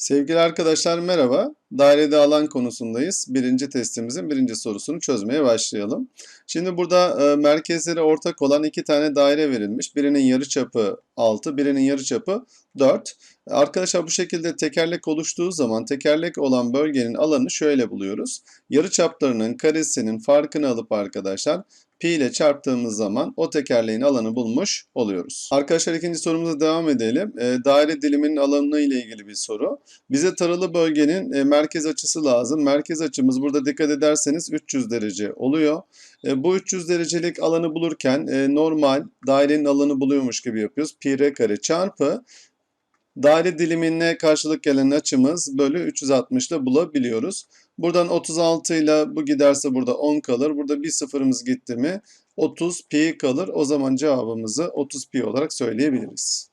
Sevgili arkadaşlar merhaba. Dairede alan konusundayız. Birinci testimizin birinci sorusunu çözmeye başlayalım. Şimdi burada e, merkezleri ortak olan iki tane daire verilmiş. Birinin yarıçapı 6, birinin yarıçapı 4. Arkadaşlar bu şekilde tekerlek oluştuğu zaman tekerlek olan bölgenin alanı şöyle buluyoruz. Yarıçaplarının karesinin farkını alıp arkadaşlar pi ile çarptığımız zaman o tekerleğin alanı bulmuş oluyoruz. Arkadaşlar ikinci sorumuza devam edelim. E, daire diliminin alanı ile ilgili bir soru. Bize taralı bölgenin e, merkez açısı lazım. Merkez açımız burada dikkat ederseniz 300 derece oluyor. E, bu 300 derecelik alanı bulurken e, normal dairenin alanı buluyormuş gibi yapıyoruz. Pi r kare çarpı daire dilimine karşılık gelen açımız bölü 360 ile bulabiliyoruz. Buradan 36 ile bu giderse burada 10 kalır. Burada bir sıfırımız gitti mi 30 pi kalır. O zaman cevabımızı 30 pi olarak söyleyebiliriz.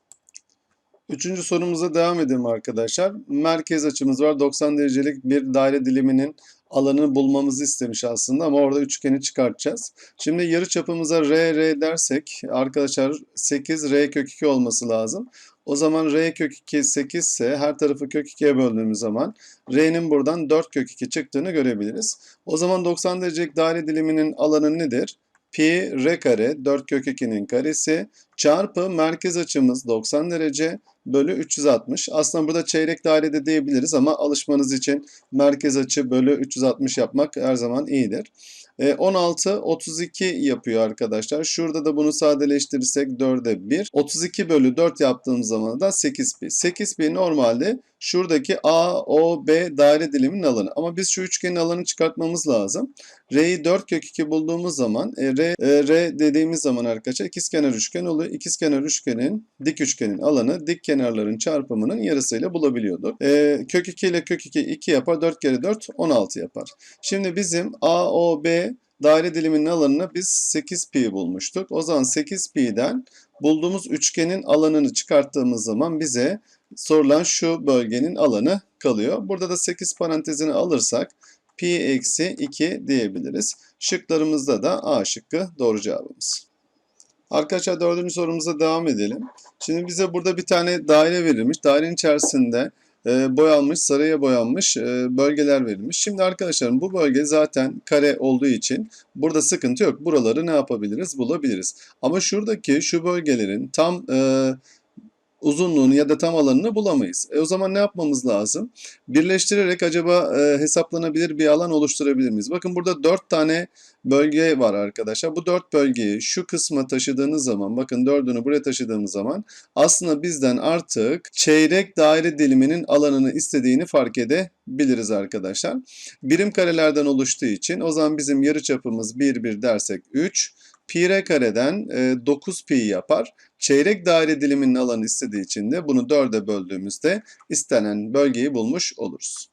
Üçüncü sorumuza devam edelim arkadaşlar. Merkez açımız var. 90 derecelik bir daire diliminin alanını bulmamızı istemiş aslında ama orada üçgeni çıkartacağız. Şimdi yarı çapımıza r r dersek arkadaşlar 8 r kök 2 olması lazım. O zaman r kök 2 8 ise her tarafı kök 2'ye böldüğümüz zaman r'nin buradan 4 kök 2 çıktığını görebiliriz. O zaman 90 derecelik daire diliminin alanı nedir? Pi r kare 4 kök 2'nin karesi çarpı merkez açımız 90 derece bölü 360. Aslında burada çeyrek dairede diyebiliriz ama alışmanız için merkez açı bölü 360 yapmak her zaman iyidir. 16, 32 yapıyor arkadaşlar. Şurada da bunu sadeleştirirsek 4'e 1. 32 bölü 4 yaptığımız zaman da 8 pi. 8 pi normalde şuradaki A, O, B daire diliminin alanı. Ama biz şu üçgenin alanı çıkartmamız lazım. R'yi 4 kök 2 bulduğumuz zaman e, R, e, R dediğimiz zaman arkadaşlar ikizkenar üçgen oluyor. İkizkenar üçgenin dik üçgenin alanı dik kenarların çarpımının yarısıyla bulabiliyorduk. E, kök 2 ile kök 2 2 yapar. 4 kere 4 16 yapar. Şimdi bizim A, O, B daire diliminin alanını biz 8 pi bulmuştuk. O zaman 8 pi'den bulduğumuz üçgenin alanını çıkarttığımız zaman bize sorulan şu bölgenin alanı kalıyor. Burada da 8 parantezini alırsak pi eksi 2 diyebiliriz. Şıklarımızda da A şıkkı doğru cevabımız. Arkadaşlar dördüncü sorumuza devam edelim. Şimdi bize burada bir tane daire verilmiş. Dairenin içerisinde e, boyanmış, sarıya boyanmış e, bölgeler verilmiş. Şimdi arkadaşlarım bu bölge zaten kare olduğu için burada sıkıntı yok. Buraları ne yapabiliriz? Bulabiliriz. Ama şuradaki şu bölgelerin tam e, uzunluğunu ya da tam alanını bulamayız. E o zaman ne yapmamız lazım? Birleştirerek acaba e, hesaplanabilir bir alan oluşturabilir miyiz? Bakın burada 4 tane bölge var arkadaşlar. Bu 4 bölgeyi şu kısma taşıdığınız zaman bakın 4'ünü buraya taşıdığımız zaman aslında bizden artık çeyrek daire diliminin alanını istediğini fark edebiliriz arkadaşlar. Birim karelerden oluştuğu için o zaman bizim yarı çapımız 1 1 dersek 3 pi kareden e, 9 pi yapar. Çeyrek daire diliminin alanı istediği için de bunu 4'e böldüğümüzde istenen bölgeyi bulmuş oluruz.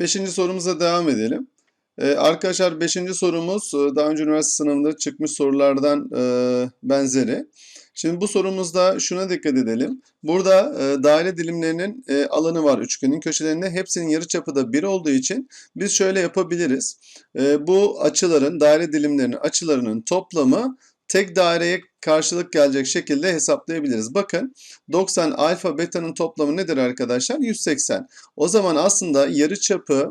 Beşinci sorumuza devam edelim. Ee, arkadaşlar beşinci sorumuz e, daha önce üniversite sınavında çıkmış sorulardan e, benzeri. Şimdi bu sorumuzda şuna dikkat edelim. Burada e, daire dilimlerinin e, alanı var üçgenin köşelerinde. Hepsinin yarıçapı da 1 olduğu için biz şöyle yapabiliriz. E, bu açıların, daire dilimlerinin açılarının toplamı tek daireye karşılık gelecek şekilde hesaplayabiliriz. Bakın 90 alfa beta'nın toplamı nedir arkadaşlar? 180. O zaman aslında yarıçapı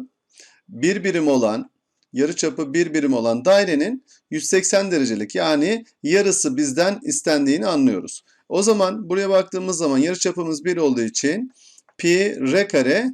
bir birim olan yarıçapı bir birim olan dairenin 180 derecelik yani yarısı bizden istendiğini anlıyoruz. O zaman buraya baktığımız zaman yarıçapımız 1 olduğu için pi r kare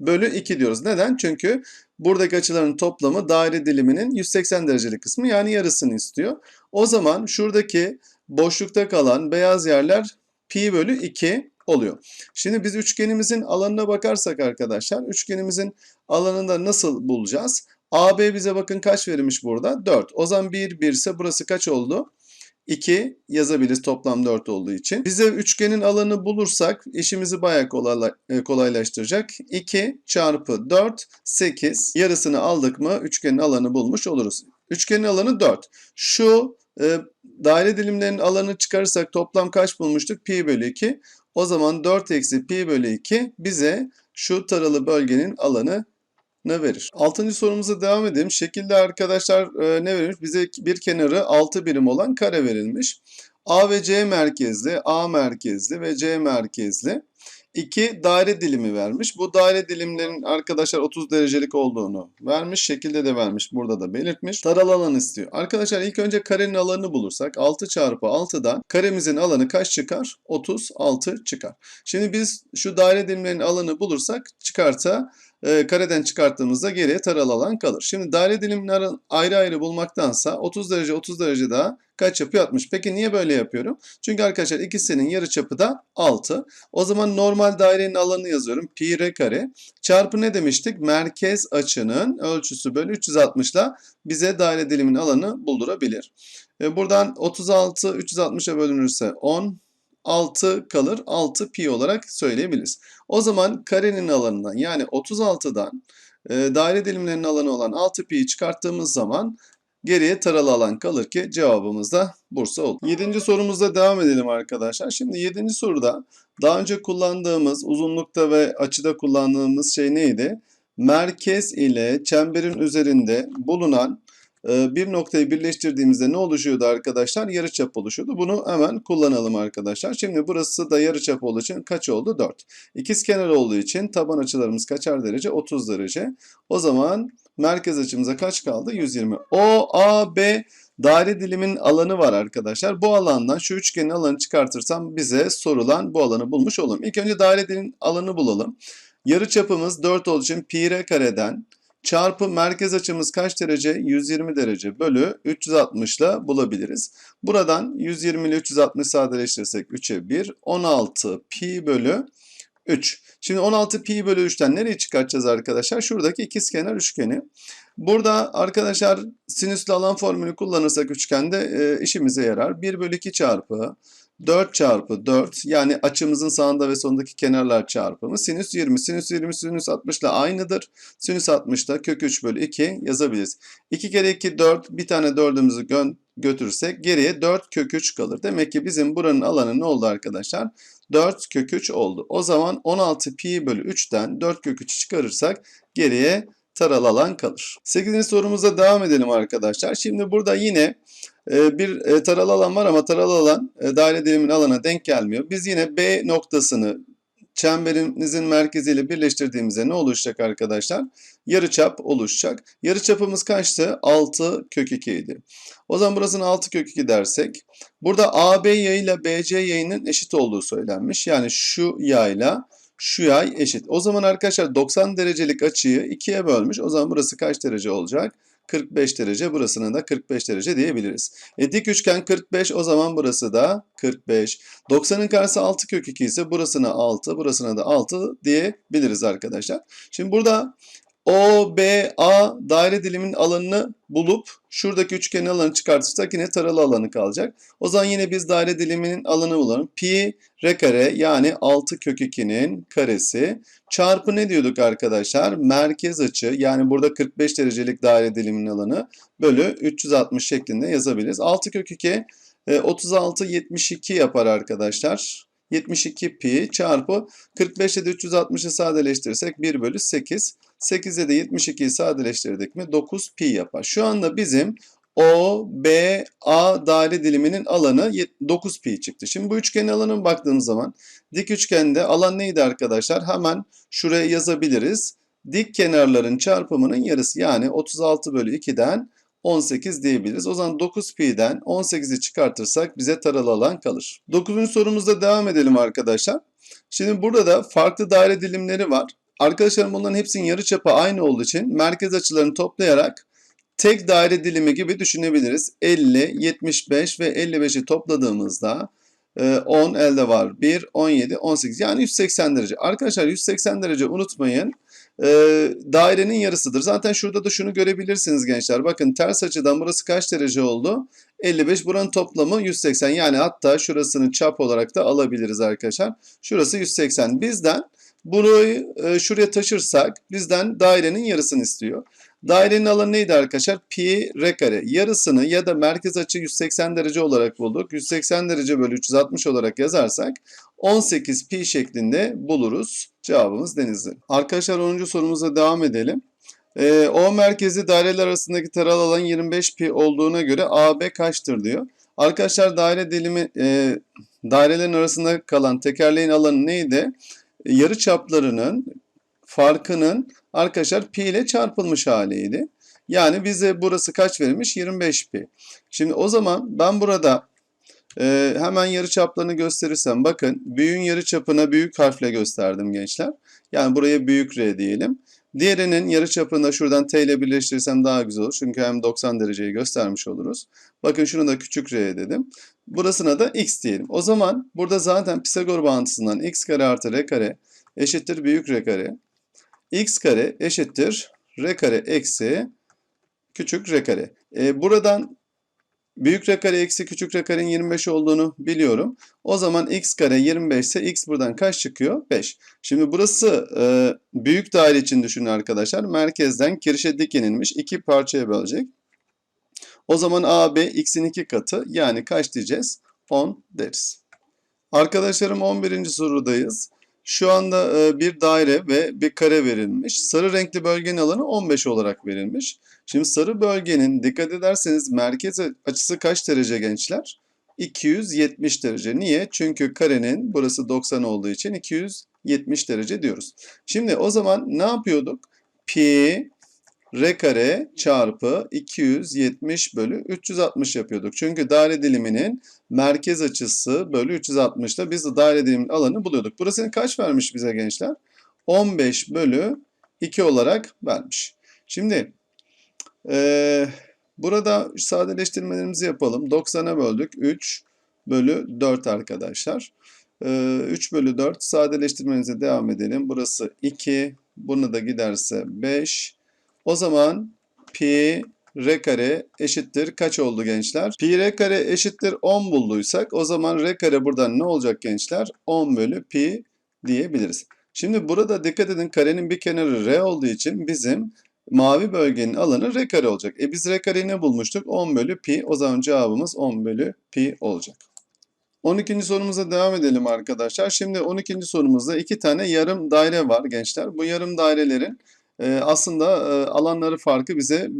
bölü 2 diyoruz. Neden? Çünkü buradaki açıların toplamı daire diliminin 180 derecelik kısmı yani yarısını istiyor. O zaman şuradaki boşlukta kalan beyaz yerler pi bölü 2 oluyor. Şimdi biz üçgenimizin alanına bakarsak arkadaşlar üçgenimizin alanında nasıl bulacağız? AB bize bakın kaç verilmiş burada? 4. O zaman 1, 1 ise burası kaç oldu? 2 yazabiliriz toplam 4 olduğu için. Bize üçgenin alanı bulursak işimizi bayağı kolaylaştıracak. 2 çarpı 4 8 yarısını aldık mı üçgenin alanı bulmuş oluruz. Üçgenin alanı 4. Şu e, daire dilimlerinin alanı çıkarırsak toplam kaç bulmuştuk? Pi bölü 2. O zaman 4 eksi pi bölü 2 bize şu taralı bölgenin alanı ne verir? Altıncı sorumuza devam edelim. Şekilde arkadaşlar e, ne verilmiş? Bize bir kenarı 6 birim olan kare verilmiş. A ve C merkezli, A merkezli ve C merkezli. iki daire dilimi vermiş. Bu daire dilimlerin arkadaşlar 30 derecelik olduğunu vermiş. Şekilde de vermiş. Burada da belirtmiş. Taralı alan istiyor. Arkadaşlar ilk önce karenin alanını bulursak 6 çarpı 6'dan karemizin alanı kaç çıkar? 36 çıkar. Şimdi biz şu daire dilimlerinin alanı bulursak çıkarsa e, kareden çıkarttığımızda geriye taralı alan kalır. Şimdi daire dilimleri ayrı ayrı bulmaktansa 30 derece 30 derece daha kaç yapıyor? 60. Peki niye böyle yapıyorum? Çünkü arkadaşlar ikisinin yarıçapı da 6. O zaman normal dairenin alanını yazıyorum. Pi r kare. Çarpı ne demiştik? Merkez açının ölçüsü bölü 360 ile bize daire dilimin alanı buldurabilir. E, buradan 36 360'a bölünürse 10 6 kalır. 6 pi olarak söyleyebiliriz. O zaman karenin alanından yani 36'dan e, daire dilimlerinin alanı olan 6 pi'yi çıkarttığımız zaman geriye taralı alan kalır ki cevabımız da Bursa olur. 7. sorumuzda devam edelim arkadaşlar. Şimdi 7. soruda daha önce kullandığımız uzunlukta ve açıda kullandığımız şey neydi? Merkez ile çemberin üzerinde bulunan bir noktayı birleştirdiğimizde ne oluşuyordu arkadaşlar? Yarıçap oluşuyordu. Bunu hemen kullanalım arkadaşlar. Şimdi burası da yarıçap olduğu için kaç oldu? 4. İkizkenar olduğu için taban açılarımız kaçar derece? 30 derece. O zaman merkez açımıza kaç kaldı? 120. O, A, B daire dilimin alanı var arkadaşlar. Bu alandan şu üçgenin alanı çıkartırsam bize sorulan bu alanı bulmuş olurum. İlk önce daire dilimin alanı bulalım. Yarıçapımız 4 olduğu için pi r kareden çarpı merkez açımız kaç derece? 120 derece bölü 360 ile bulabiliriz. Buradan 120 ile 360 sadeleştirirsek 3'e 1. 16 pi bölü 3. Şimdi 16 pi bölü 3'ten nereye çıkartacağız arkadaşlar? Şuradaki ikizkenar üçgeni. Burada arkadaşlar sinüslü alan formülü kullanırsak üçgende e, işimize yarar. 1 bölü 2 çarpı 4 çarpı 4 yani açımızın sağında ve sonundaki kenarlar çarpımı sinüs 20. Sinüs 20 sinüs 60 ile aynıdır. Sinüs 60 da kök 3 bölü 2 yazabiliriz. 2 kere 2 4 bir tane 4'ümüzü gö götürürsek geriye 4 kök 3 kalır. Demek ki bizim buranın alanı ne oldu arkadaşlar? 4 kök 3 oldu. O zaman 16 pi bölü 3'ten 4 kök 3'ü çıkarırsak geriye taralı alan kalır. 8. sorumuza devam edelim arkadaşlar. Şimdi burada yine e, bir e, taralı alan var ama taralı alan e, daire dilimin alana denk gelmiyor. Biz yine B noktasını çemberimizin merkeziyle birleştirdiğimizde ne oluşacak arkadaşlar? Yarıçap oluşacak. Yarıçapımız kaçtı? 6 kök 2 idi. O zaman burasını 6 kök 2 dersek. Burada AB yayıyla BC yayının eşit olduğu söylenmiş. Yani şu yayla şu yay eşit. O zaman arkadaşlar 90 derecelik açıyı 2'ye bölmüş. O zaman burası kaç derece olacak? 45 derece burasına da 45 derece diyebiliriz. E, dik üçgen 45 o zaman burası da 45. 90'ın karşısı 6 kök 2 ise burasına 6 burasına da 6 diyebiliriz arkadaşlar. Şimdi burada OBA daire dilimin alanını bulup şuradaki üçgenin alanı çıkartırsak yine taralı alanı kalacak. O zaman yine biz daire diliminin alanı bulalım. Pi r kare yani 6 kök 2'nin karesi çarpı ne diyorduk arkadaşlar? Merkez açı yani burada 45 derecelik daire diliminin alanı bölü 360 şeklinde yazabiliriz. 6 kök 2 36 72 yapar arkadaşlar. 72 pi çarpı 45 ile de 360'ı sadeleştirirsek 1 bölü 8. 8'e de 72'yi sadeleştirdik mi 9 pi yapar. Şu anda bizim O, B, A daire diliminin alanı 9 pi çıktı. Şimdi bu üçgenin alanına baktığımız zaman dik üçgende alan neydi arkadaşlar? Hemen şuraya yazabiliriz. Dik kenarların çarpımının yarısı yani 36 bölü 2'den 18 diyebiliriz. O zaman 9 pi'den 18'i çıkartırsak bize taralı alan kalır. 9. sorumuzda devam edelim arkadaşlar. Şimdi burada da farklı daire dilimleri var. Arkadaşlarım bunların hepsinin yarıçapı aynı olduğu için merkez açılarını toplayarak tek daire dilimi gibi düşünebiliriz. 50, 75 ve 55'i topladığımızda 10 elde var. 1, 17, 18 yani 180 derece. Arkadaşlar 180 derece unutmayın e, dairenin yarısıdır. Zaten şurada da şunu görebilirsiniz gençler. Bakın ters açıdan burası kaç derece oldu? 55 buranın toplamı 180 yani hatta şurasını çap olarak da alabiliriz arkadaşlar. Şurası 180. Bizden burayı e, şuraya taşırsak bizden dairenin yarısını istiyor. Dairenin alanı neydi arkadaşlar? Pi r kare. Yarısını ya da merkez açı 180 derece olarak bulduk. 180 derece bölü 360 olarak yazarsak 18 pi şeklinde buluruz. Cevabımız Denizli. Arkadaşlar 10. sorumuza devam edelim. E, o merkezi daireler arasındaki taralı alan 25 pi olduğuna göre AB kaçtır diyor. Arkadaşlar daire dilimi e, dairelerin arasında kalan tekerleğin alanı neydi? Yarı çaplarının farkının arkadaşlar pi ile çarpılmış haliydi. Yani bize burası kaç verilmiş? 25 pi. Şimdi o zaman ben burada e, hemen yarı çaplarını gösterirsem bakın büyüğün yarı çapına büyük harfle gösterdim gençler. Yani buraya büyük R diyelim. Diğerinin yarı çapını da şuradan T ile birleştirirsem daha güzel olur. Çünkü hem 90 dereceyi göstermiş oluruz. Bakın şunu da küçük R dedim. Burasına da X diyelim. O zaman burada zaten Pisagor bağıntısından X kare artı R kare eşittir büyük R kare. X kare eşittir R kare eksi küçük R kare. E, buradan büyük R kare eksi küçük R karenin 25 olduğunu biliyorum. O zaman X kare 25 ise X buradan kaç çıkıyor? 5. Şimdi burası e, büyük daire için düşünün arkadaşlar. Merkezden kirişe dik inilmiş iki parçaya bölecek. O zaman AB X'in iki katı yani kaç diyeceğiz? 10 deriz. Arkadaşlarım 11. sorudayız. Şu anda e, bir daire ve bir kare verilmiş. Sarı renkli bölgenin alanı 15 olarak verilmiş. Şimdi sarı bölgenin dikkat ederseniz merkez açısı kaç derece gençler? 270 derece. Niye? Çünkü karenin burası 90 olduğu için 270 derece diyoruz. Şimdi o zaman ne yapıyorduk? Pi r kare çarpı 270 bölü 360 yapıyorduk. Çünkü daire diliminin merkez açısı bölü 360'da biz de daire diliminin alanı buluyorduk. Burasını kaç vermiş bize gençler? 15 bölü 2 olarak vermiş. Şimdi ee, burada sadeleştirmelerimizi yapalım. 90'a böldük. 3 bölü 4 arkadaşlar. Ee, 3 bölü 4 sadeleştirmenize devam edelim. Burası 2. Bunu da giderse 5. O zaman pi r kare eşittir kaç oldu gençler? Pi r kare eşittir 10 bulduysak o zaman r kare buradan ne olacak gençler? 10 bölü pi diyebiliriz. Şimdi burada dikkat edin karenin bir kenarı r olduğu için bizim mavi bölgenin alanı r kare olacak. E biz r kareyi ne bulmuştuk? 10 bölü pi. O zaman cevabımız 10 bölü pi olacak. 12. sorumuza devam edelim arkadaşlar. Şimdi 12. sorumuzda iki tane yarım daire var gençler. Bu yarım dairelerin e, aslında e, alanları farkı bize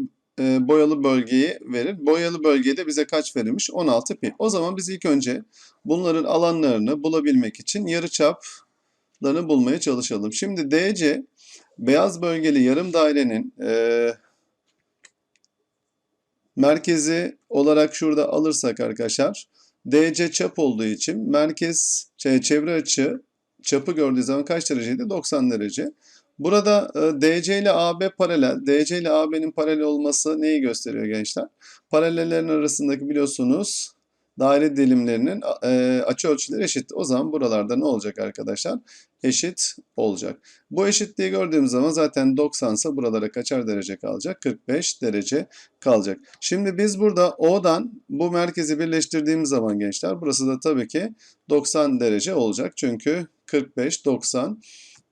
e, boyalı bölgeyi verir. Boyalı bölgede bize kaç verilmiş? 16 pi. O zaman biz ilk önce bunların alanlarını bulabilmek için yarıçaplarını bulmaya çalışalım. Şimdi DC beyaz bölgeli yarım dairenin e, merkezi olarak şurada alırsak arkadaşlar DC çap olduğu için merkez şey, çevre açı çapı gördüğü zaman kaç dereceydi? 90 derece. Burada e, DC ile AB paralel. DC ile AB'nin paralel olması neyi gösteriyor gençler? Paralellerin arasındaki biliyorsunuz daire dilimlerinin e, açı ölçüleri eşit. O zaman buralarda ne olacak arkadaşlar? Eşit olacak. Bu eşitliği gördüğümüz zaman zaten 90 ise buralara kaçar derece kalacak? 45 derece kalacak. Şimdi biz burada O'dan bu merkezi birleştirdiğimiz zaman gençler burası da tabii ki 90 derece olacak. Çünkü 45, 90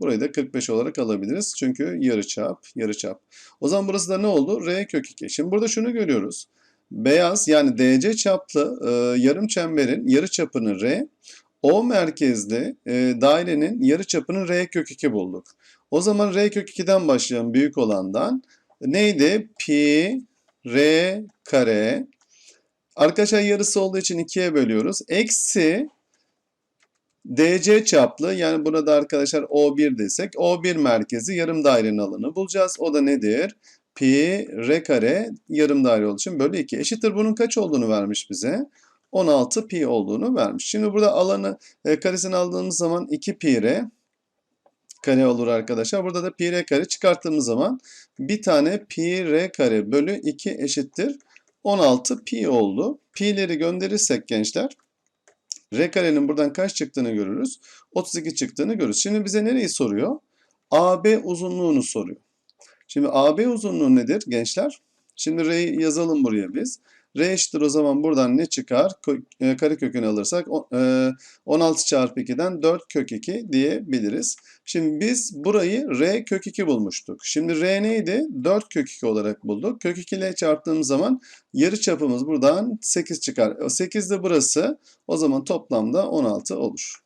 Burayı da 45 olarak alabiliriz. Çünkü yarıçap, yarıçap. O zaman burası da ne oldu? R kök 2. Şimdi burada şunu görüyoruz. Beyaz yani DC çaplı e, yarım çemberin yarı çapını R, O merkezli e, dairenin yarı çapını R kök 2 bulduk. O zaman R kök 2'den başlayalım büyük olandan. Neydi? Pi R kare. Arkadaşlar yarısı olduğu için 2'ye bölüyoruz. Eksi DC çaplı yani buna da arkadaşlar O1 desek O1 merkezi yarım dairenin alanı bulacağız. O da nedir? Pi r kare yarım daire olduğu için bölü 2 eşittir. Bunun kaç olduğunu vermiş bize? 16 pi olduğunu vermiş. Şimdi burada alanı e, karesini aldığımız zaman 2 pi r kare olur arkadaşlar. Burada da pi r kare çıkarttığımız zaman bir tane pi r kare bölü 2 eşittir. 16 pi oldu. Pi'leri gönderirsek gençler R karenin buradan kaç çıktığını görürüz. 32 çıktığını görürüz. Şimdi bize nereyi soruyor? AB uzunluğunu soruyor. Şimdi AB uzunluğu nedir gençler? Şimdi R'yi yazalım buraya biz. R eşittir o zaman buradan ne çıkar? E, kare kökünü alırsak 16 e, çarpı 2'den 4 kök 2 diyebiliriz. Şimdi biz burayı R kök 2 bulmuştuk. Şimdi R neydi? 4 kök 2 olarak bulduk. Kök 2 ile çarptığımız zaman yarı çapımız buradan 8 çıkar. 8 de burası. O zaman toplamda 16 olur.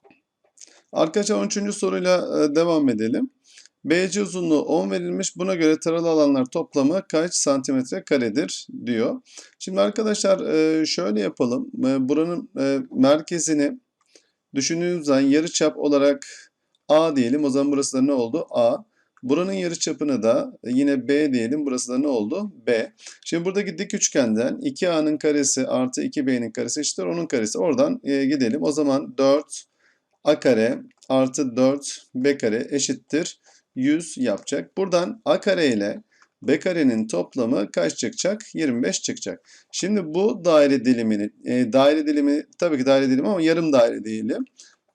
Arkadaşlar 13. soruyla e, devam edelim. BC uzunluğu 10 verilmiş. Buna göre taralı alanlar toplamı kaç santimetre karedir diyor. Şimdi arkadaşlar e, şöyle yapalım. E, buranın e, merkezini düşündüğümüz zaman yarıçap olarak A diyelim. O zaman burası da ne oldu? A. Buranın yarıçapını da yine B diyelim. Burası da ne oldu? B. Şimdi buradaki dik üçgenden 2A'nın karesi artı 2B'nin karesi eşittir onun karesi. Oradan gidelim. O zaman 4 A kare artı 4 B kare eşittir 100 yapacak. Buradan A kare ile B karenin toplamı kaç çıkacak? 25 çıkacak. Şimdi bu daire dilimini, e, daire dilimi tabii ki daire dilimi ama yarım daire diyelim.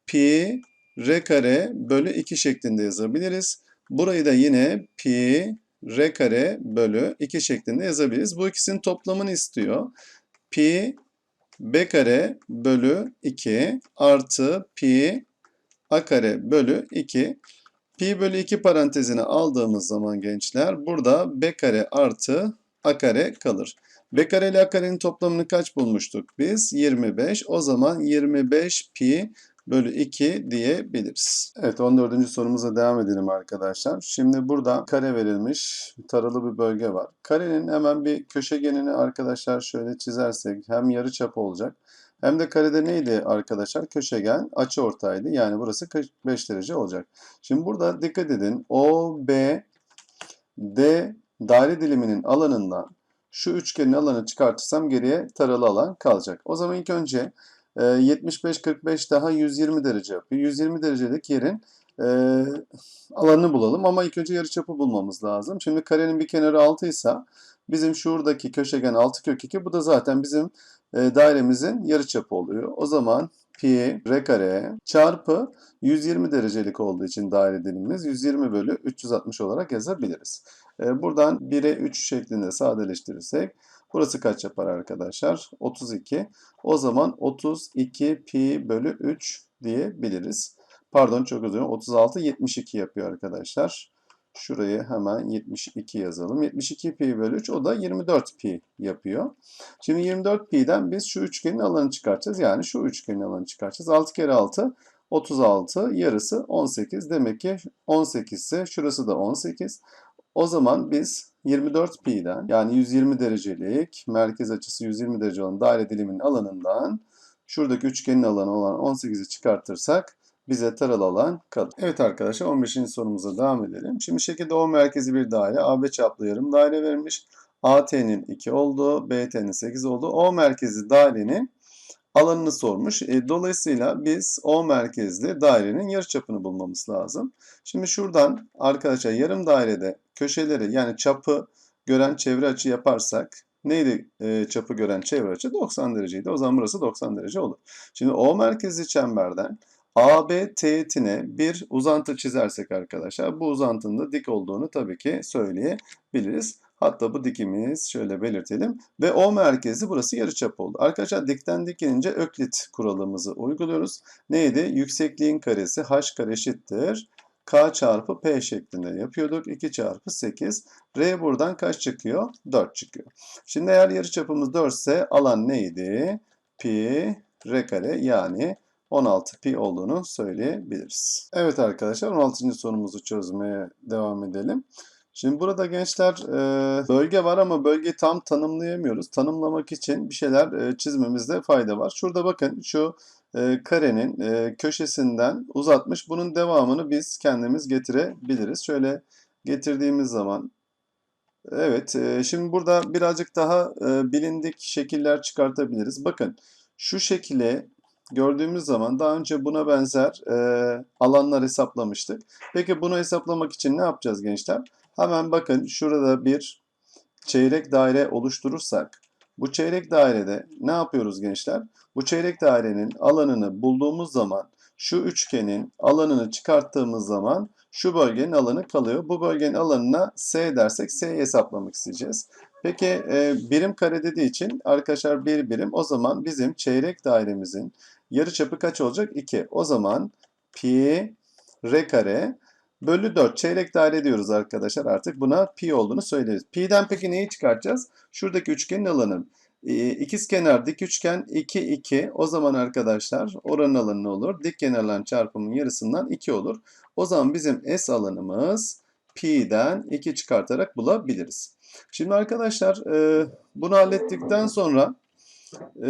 Pi r kare bölü 2 şeklinde yazabiliriz. Burayı da yine pi r kare bölü 2 şeklinde yazabiliriz. Bu ikisinin toplamını istiyor. Pi b kare bölü 2 artı pi a kare bölü 2. Pi bölü 2 parantezine aldığımız zaman gençler burada b kare artı a kare kalır. b kare ile a karenin toplamını kaç bulmuştuk biz? 25. O zaman 25 pi bölü 2 diyebiliriz. Evet 14. sorumuza devam edelim arkadaşlar. Şimdi burada kare verilmiş taralı bir bölge var. Karenin hemen bir köşegenini arkadaşlar şöyle çizersek hem yarıçap olacak hem de karede neydi arkadaşlar? Köşegen açıortaydı. Yani burası 45 derece olacak. Şimdi burada dikkat edin. OB D daire diliminin alanından şu üçgenin alanı çıkartırsam geriye taralı alan kalacak. O zaman ilk önce 75-45 daha 120 derece yapıyor. 120 derecelik yerin e, alanını bulalım ama ilk önce yarıçapı bulmamız lazım. Şimdi karenin bir kenarı 6 ise bizim şuradaki köşegen 6 kök 2 bu da zaten bizim e, dairemizin yarıçapı oluyor. O zaman pi r kare çarpı 120 derecelik olduğu için daire dilimimiz 120 bölü 360 olarak yazabiliriz. E, buradan 1'e 3 şeklinde sadeleştirirsek burası kaç yapar arkadaşlar? 32. O zaman 32 pi bölü 3 diyebiliriz. Pardon çok özür dilerim. 36 72 yapıyor arkadaşlar. Şurayı hemen 72 yazalım. 72 pi bölü 3 o da 24 pi yapıyor. Şimdi 24 pi'den biz şu üçgenin alanı çıkartacağız. Yani şu üçgenin alanı çıkartacağız. 6 kere 6 36 yarısı 18. Demek ki 18 ise şurası da 18. O zaman biz 24 pi'den yani 120 derecelik merkez açısı 120 derece olan daire diliminin alanından şuradaki üçgenin alanı olan 18'i çıkartırsak bize taralı alan kalır. Evet arkadaşlar 15. sorumuza devam edelim. Şimdi şekilde O merkezi bir daire AB çaplı yarım daire verilmiş. AT'nin 2 olduğu, BT'nin 8 olduğu O merkezi dairenin alanını sormuş. E, dolayısıyla biz O merkezli dairenin yarıçapını bulmamız lazım. Şimdi şuradan arkadaşlar yarım dairede köşeleri yani çapı gören çevre açı yaparsak neydi e, çapı gören çevre açı? 90 dereceydi. O zaman burası 90 derece olur. Şimdi O merkezli çemberden AB teğetine bir uzantı çizersek arkadaşlar bu uzantının da dik olduğunu tabii ki söyleyebiliriz. Hatta bu dikimiz şöyle belirtelim. Ve O merkezi burası yarıçap oldu. Arkadaşlar dikten dik gelince Öklit kuralımızı uyguluyoruz. Neydi? Yüksekliğin karesi h kare eşittir. K çarpı P şeklinde yapıyorduk. 2 çarpı 8. R buradan kaç çıkıyor? 4 çıkıyor. Şimdi eğer yarıçapımız 4 ise alan neydi? Pi R kare yani 16 pi olduğunu söyleyebiliriz. Evet arkadaşlar 16. sorumuzu çözmeye devam edelim. Şimdi burada gençler e, bölge var ama bölgeyi tam tanımlayamıyoruz. Tanımlamak için bir şeyler e, çizmemizde fayda var. Şurada bakın şu e, karenin köşesinden uzatmış. Bunun devamını biz kendimiz getirebiliriz. Şöyle getirdiğimiz zaman Evet, şimdi burada birazcık daha bilindik şekiller çıkartabiliriz. Bakın şu şekile gördüğümüz zaman daha önce buna benzer e, alanlar hesaplamıştık. Peki bunu hesaplamak için ne yapacağız gençler? Hemen bakın şurada bir çeyrek daire oluşturursak bu çeyrek dairede ne yapıyoruz gençler? Bu çeyrek dairenin alanını bulduğumuz zaman şu üçgenin alanını çıkarttığımız zaman şu bölgenin alanı kalıyor. Bu bölgenin alanına S dersek S'yi hesaplamak isteyeceğiz. Peki e, birim kare dediği için arkadaşlar bir birim o zaman bizim çeyrek dairemizin yarıçapı kaç olacak? 2. O zaman pi r kare bölü 4 çeyrek daire diyoruz arkadaşlar artık buna pi olduğunu söyleriz. Pi'den peki neyi çıkartacağız? Şuradaki üçgenin alanı. İkiz kenar dik üçgen 2 2 o zaman arkadaşlar oranın alanı ne olur? Dik kenarların çarpımının yarısından 2 olur. O zaman bizim S alanımız pi'den 2 çıkartarak bulabiliriz. Şimdi arkadaşlar bunu hallettikten sonra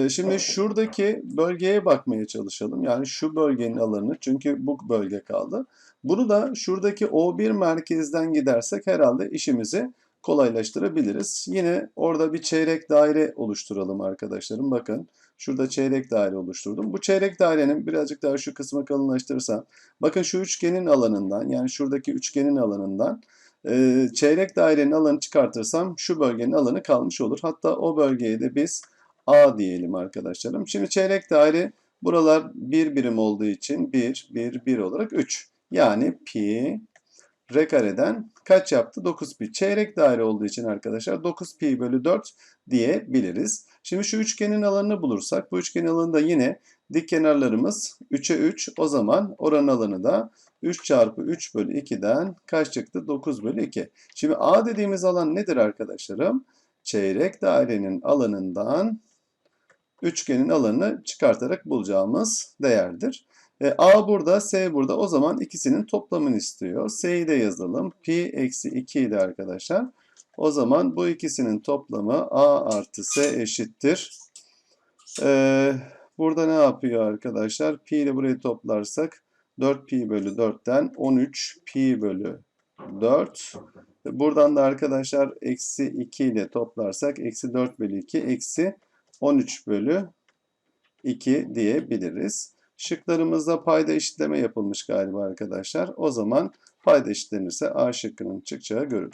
Şimdi şuradaki bölgeye bakmaya çalışalım. Yani şu bölgenin alanı çünkü bu bölge kaldı. Bunu da şuradaki O1 merkezden gidersek herhalde işimizi kolaylaştırabiliriz. Yine orada bir çeyrek daire oluşturalım arkadaşlarım. Bakın şurada çeyrek daire oluşturdum. Bu çeyrek dairenin birazcık daha şu kısmı kalınlaştırırsam. Bakın şu üçgenin alanından yani şuradaki üçgenin alanından e, çeyrek dairenin alanı çıkartırsam şu bölgenin alanı kalmış olur. Hatta o bölgeye de biz A diyelim arkadaşlarım. Şimdi çeyrek daire buralar bir birim olduğu için 1, 1, 1 olarak 3. Yani pi r kareden kaç yaptı? 9 pi. Çeyrek daire olduğu için arkadaşlar 9 pi bölü 4 diyebiliriz. Şimdi şu üçgenin alanını bulursak bu üçgenin alanı da yine dik kenarlarımız 3'e 3. O zaman oranın alanı da 3 çarpı 3 bölü 2'den kaç çıktı? 9 bölü 2. Şimdi A dediğimiz alan nedir arkadaşlarım? Çeyrek dairenin alanından üçgenin alanını çıkartarak bulacağımız değerdir. E, A burada, S burada. O zaman ikisinin toplamını istiyor. S'yi de yazalım. Pi eksi 2 idi arkadaşlar. O zaman bu ikisinin toplamı A artı S eşittir. E, burada ne yapıyor arkadaşlar? Pi ile burayı toplarsak 4 pi bölü 4'ten 13 pi bölü 4. Buradan da arkadaşlar eksi 2 ile toplarsak eksi 4 bölü 2 eksi 13 bölü 2 diyebiliriz. Şıklarımızda payda eşitleme yapılmış galiba arkadaşlar. O zaman payda eşitlenirse A şıkkının çıkacağı görürüz.